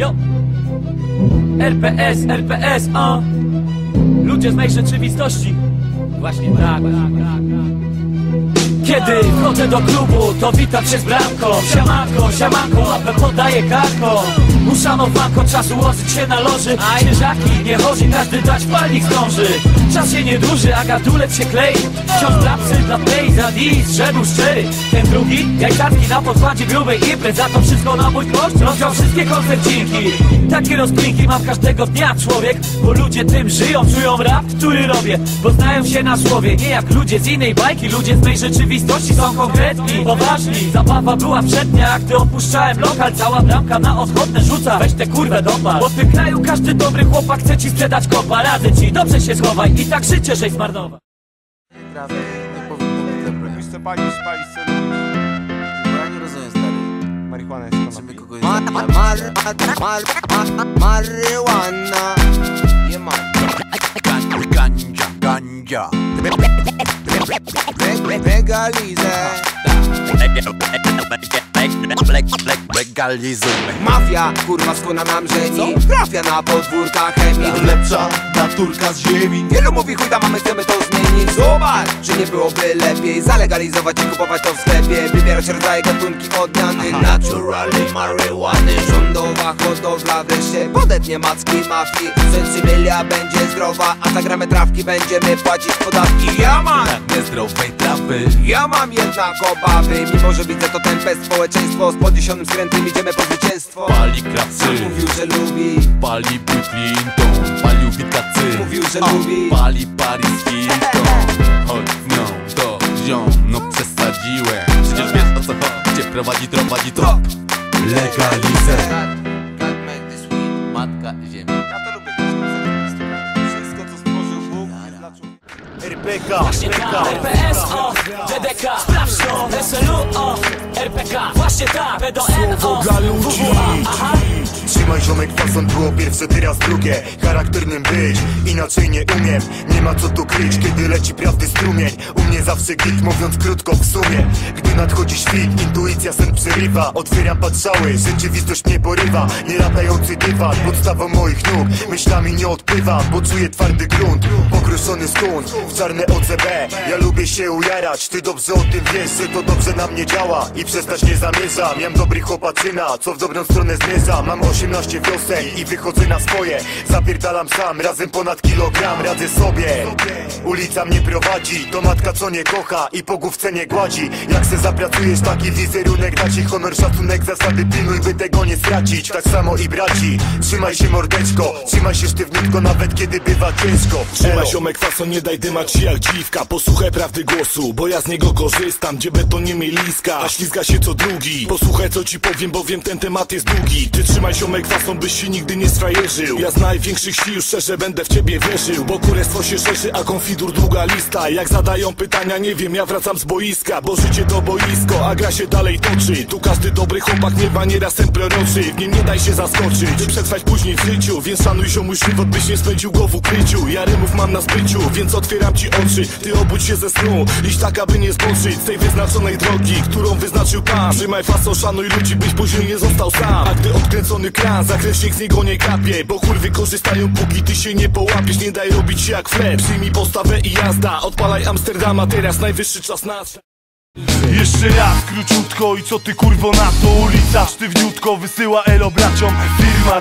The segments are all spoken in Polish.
Jo. RPS, RPS, o. Ludzie z mojej rzeczywistości Właśnie tak, kiedy wchodzę do klubu, to witam się z bramką. Siamanko, siamanko, łapę podaję kartką Uszanowanko, czas ułożyć się na loży. Świeżaki, nie chodzi, każdy dać palnik zdąży. Czas się nie duży, a gadulec się klei. Wciąż drapsy dla play, za że był szczery. Ten drugi, jajcarski na podkładzie grubej imprez Za to wszystko na mój koszt, rozdział wszystkie koncercinki. Takie rozkminki mam każdego dnia człowiek. Bo ludzie tym żyją, czują rap, który robię. Bo znają się na słowie, nie jak ludzie z innej bajki. Ludzie z mej rzeczywistości są konkretni, poważni. Zabawa była przednia, jak gdy opuszczałem lokal. Cała bramka na odchodne rzuca, weź tę kurwę dopal Bo w tym kraju każdy dobry chłopak chce ci sprzedać kopa Radzę ci, dobrze się schowaj i tak życie żeś zmarnował. Marihuana jest. Ganja, ganja. Le- Legalizę. Legalizujmy. Mafia, kurwa skona nam żeni. Trafia na podwórka chemii. Lepsza naturka z ziemi. Wielu mówi chuj tam, a my chcemy to zmienić. Zobacz, czy nie byłoby lepiej Zalegalizować i kupować to w sklepie. Wybierać rodzaje, gatunki odmiany. Naturally marihuany. Rządowa hodowla wreszcie Podetnie macki mafii. Sensybilia będzie zdrowa A za gramę trawki będziemy płacić podatki. Ja mam, Ja mam jednak obawy Mimo, że widzę to tempę społeczeństwo Z podniesionym skrętem idziemy po zwycięstwo Pali krapsy. Mówił, że lubi Pali Bill Clinton. Palił witacy. Mówił, że lubi. Pali Paris Hilton. Chodź z nią do ziom. No przesadziłem. Przecież wiesz o co chodzi. Prowadzi, prowadzi to. Legalizę. RPK. Właśnie tak, RPS, o, DDK, sprawdź to, SLU, o, RPK, właśnie tak, BDN, o, WWA, aha. Trzymaj ziomek fason było pierwsze, teraz drugie. Charakternym być, inaczej nie umiem. Nie ma co tu kryć, kiedy leci prawdy strumień. U mnie zawsze git, mówiąc krótko w sumie. Gdy nadchodzi świt, intuicja sen przerywa. Otwieram patrzały, rzeczywistość mnie porywa. Nie latający dywan, podstawą moich nóg. Myślami nie odpływam, bo czuję twardy grunt. Pokruszony skun, w czarne OCB Ja lubię się ujarać, ty dobrze o tym wiesz Że to dobrze na mnie działa. I przestać nie zamierzam. Miałem dobry chłopaczyna, co w dobrą stronę zmierza Mam 18 wiosen i wychodzę na swoje. Zapierdalam sam, razem ponad kilogram Radzę sobie, ulica mnie prowadzi To matka co nie kocha i po główce nie gładzi. Jak se zapracujesz taki wizerunek Da ci honor, szacunek, zasady pilnuj by tego nie stracić. Tak samo i braci, trzymaj się mordeczko Trzymaj się sztywniutko nawet kiedy bywa ciężko. Trzymaj ziomek fason, nie daj dymać się jak dziwka. Posłuchaj prawdy głosu, bo ja z niego korzystam Gdzie beton nie liska, a ślizga się co drugi. Posłuchaj co ci powiem, bowiem ten temat jest długi. Ty trzymaj ziomek fason, byś się nigdy nie sfrajerzył. Ja z największych sił szczerze będę w ciebie wierzył Bo kurestwo się szerzy, a konfidur długa lista. Jak zadają pytania, nie wiem, ja wracam z boiska Bo życie to boisko, a gra się dalej toczy. Tu każdy dobry chłopak miewa nieraz sen proroczy W nim nie daj się zaskoczyć, by przetrwać później w życiu Więc szanuj ziomuj żywot, byś nie spędził go w ukryciu. Ja rymów mam na zbyciu, więc otwieram ci oczy. Ty obudź się ze snu, iść tak aby nie zboczyć. Z tej wyznaczonej drogi, którą wyznaczył Pan. Trzymaj faso, szanuj ludzi, byś później nie został sam. A gdy odkręcony kran, zakreśnik z niego nie kapie Bo kurwy korzystają, póki ty się nie połapiesz. Nie daj robić się jak flep, przyjmij postawę i jazda. Odpalaj Amsterdama, teraz najwyższy czas na Jeszcze raz, króciutko i co ty kurwo na to? Ulica sztywniutko wysyła elo braciom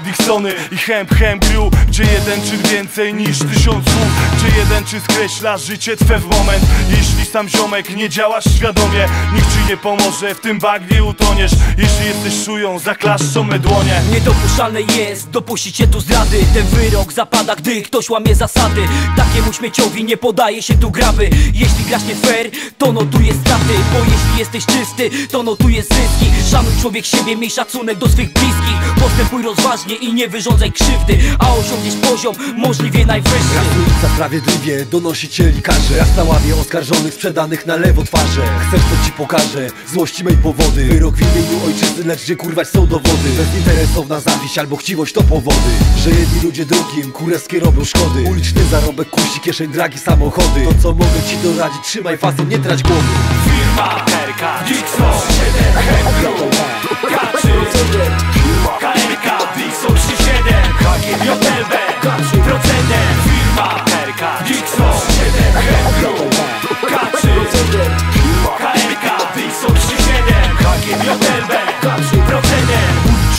Dixony i Hemp Hemp Crew Gdzie jeden czyn więcej niż tysiąc słów Gdzie jeden czyn skreśla życie twe w moment. Jeśli sam ziomek nie działasz świadomie Nikt ci nie pomoże, w tym bagnie utoniesz. Jeśli jesteś szują, zaklaszczą me dłonie. Niedopuszczalne jest dopuścić się tu zdrady. Ten wyrok zapada, gdy ktoś łamie zasady. Takiemu śmieciowi nie podaje się tu graby Jeśli grasz nie fair, to notuje straty. Bo jeśli jesteś czysty, to notuje zyski. Szanuj człowiek siebie, miej szacunek do swych bliskich. Postępuj rozważnie i nie wyrządzaj krzywdy A osiągniesz poziom możliwie najwyższy. Ulica sprawiedliwie donosi cię każe Raz na ławie oskarżonych sprzedanych na lewo twarze. Chcesz to ci pokażę, złości mej powody. Wyrok w imieniu ojczyzny, lecz gdzie kurwać są dowody? Bezinteresowna zawiść albo chciwość to powody. Że jedni ludzie drugim kurewskie robią szkody. Uliczny zarobek kusi kieszeń dragi samochody. To co mogę ci doradzić, trzymaj fason, nie trać głowy. Firma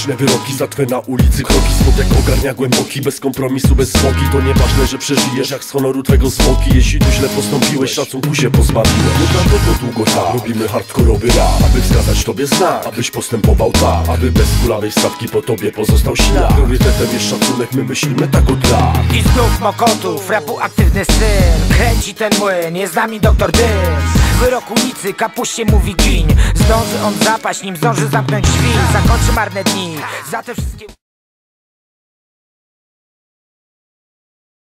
Liczne wyroki za twe na ulicy. Kroki Smutek ogarnia głęboki, bez kompromisu, bez smoki To nieważne, że przeżyjesz jak z honoru twego zwłoki Jeśli tu źle postąpiłeś, szacunku się pozbawiłeś Nie prawda to długo tak, robimy hardkorowy rap Aby wskazać tobie znak, abyś postępował tak Aby bez kulawej stawki po tobie pozostał ślad. Priorytetem jest szacunek, my myślimy tak od lat I znów mokotów, rapu aktywny syn Kręci ten młyn, jest z nami doktor Dym Wyrok ulicy, kapuście mówi gin. Zdąży on zapaść, nim zdąży zamknąć drzwi. Zakończy marne dni. Za te wszystkie...